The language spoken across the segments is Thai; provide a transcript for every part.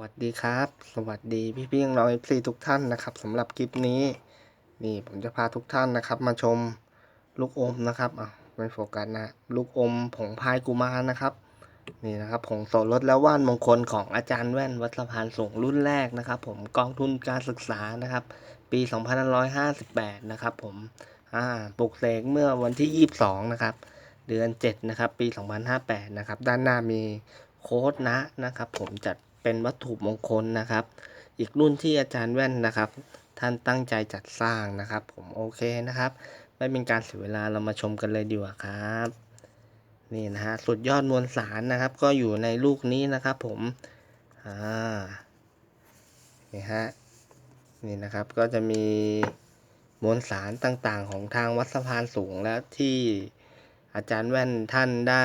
วัสดีครับ สวัสดีพี่พี่ๆน้องเอฟซีทุกท่านนะครับสำหรับคลิปนี้ นี่ผมจะพาทุกท่านนะครับ มาชมลูกอมนะครับอะไม่โฟกัสนะลูกอมผงพายกุมารนะครับ นี่นะครับผงโสรสและว่านมงคลของอาจารย์แว่นวัดสะพานสูงรุ่นแรกนะครับ ผมกองทุนการศึกษานะครับ ปี2558 นะครับ ผมอ่าปลุกเสกเมื่อวันที่ 22 นะครับ เดือน 7 นะครับ ปี 2058 นะครับ ด้านหน้ามีโค้ดนะนะครับ ผมจัด เป็นวัตถุมงคลนะครับ อีกรุ่นที่อาจารย์แว่นนะครับ ท่านตั้งใจจัดสร้างนะครับ ผมโอเคนะครับ ไม่เป็นการเสียเวลาเรามาชมกันเลยดีกว่าครับนี่นะฮะสุดยอดมวลสารนะครับ ก็อยู่ในลูกนี้นะครับ ผมอ่านี่ฮะนี่นะครับก็จะมีมวลสารต่างๆ ของทางวัดสะพานสูงและที่อาจารย์แว่นท่านได้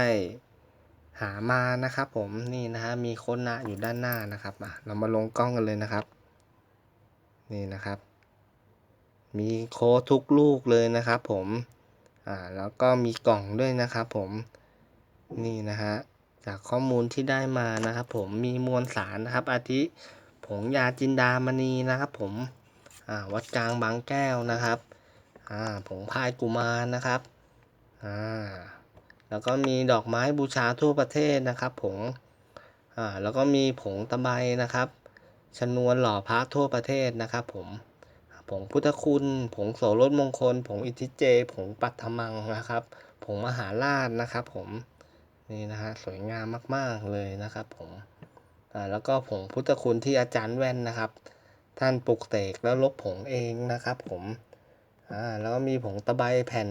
หามานะครับผมนี่นะฮะมีโคนะอยู่ด้านหน้านะครับอะเรามาลงกล้องกันเลยนะครับ นี่นะครับ มีโค้ดทุกลูกเลยนะครับ ผมอ่าแล้วก็มีกล่องด้วยนะครับผมนี่นะฮะจากข้อมูลที่ได้มานะครับผมมีมวลสารนะครับ อาทิผงยาจินดามณีนะครับ ผมอ่าวัดกลางบางแก้วนะครับอ่าผงพายกุมารนะครับอ่า แล้วก็มีดอกไม้บูชาทั่วประเทศนะครับผงอ่าแล้วก็มีผงตะไบนะครับชนวนหล่อพระทั่วประเทศนะครับผมผงพุทธคุณ ผงโสรสมงคล ผงอิทธิเจ ผงปัทมังนะครับ ผงมหาราชนะครับผมนี่นะฮะสวยงามมาก ๆ เลยนะครับผมอ่าแล้วก็ผงพุทธคุณที่อาจารย์แว่นนะครับ ท่านปลุกเสกแล้วลบผงเองนะครับผมอ่าแล้วก็มีผงตะไบแผ่น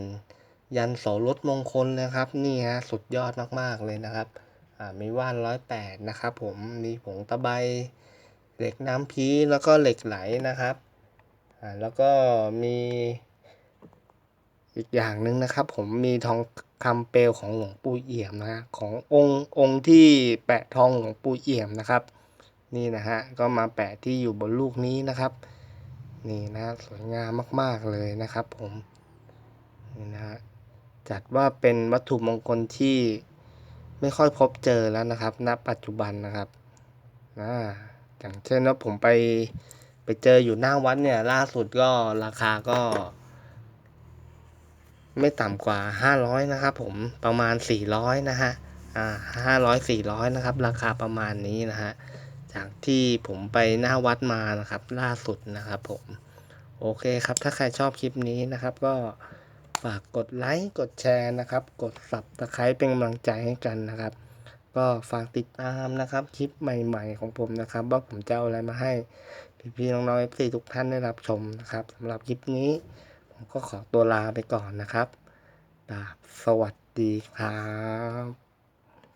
ยันโสรถมงคลนะครับ นี่ฮะสุดยอดมากๆเลยนะครับอ่ามีว่านร้อยแปดนะครับผมมีผงตะไบเหล็กน้ำพีแล้วก็เหล็กไหลนะครับอ่าแล้วก็มีอีกอย่างหนึ่งนะครับผมมีทองคำเปลวของหลวงปู่เอี่ยมนะฮะขององค์องค์ที่แปะทองหลวงปู่เอี่ยมนะครับ นี่นะฮะก็มาแปะที่อยู่บนลูกนี้นะครับ นี่นะสวยงามมาก ๆเลยนะครับผมนี่นะฮะ จัดว่าเป็นวัตถุมงคลที่ไม่ค่อยพบเจอแล้วนะครับ ณ ปัจจุบันนะครับนะอย่างเช่นว่าผมไปไปเจออยู่หน้าวัดเนี่ย ล่าสุดก็ราคาก็ ไม่ต่ำกว่า500นะครับผมประมาณ400นะฮะอ่า500 400นะครับ ราคาประมาณนี้นะฮะจากที่ผมไปหน้าวัดมานะครับ ล่าสุดนะครับผม โอเคครับ ถ้าใครชอบคลิปนี้นะครับก็ ฝากกดไลค์กดแชร์นะครับ กดสับตะไคร้เป็นกำลังใจให้กันนะครับ ก็ฝากติดตามนะครับ คลิปใหม่ๆของผมนะครับ ว่าผมจะเอาอะไรมาให้พี่ๆน้องๆ FC ทุกท่านได้รับชมนะครับสำหรับคลิปนี้ ผมก็ขอตัวลาไปก่อนนะครับสวัสดีครับ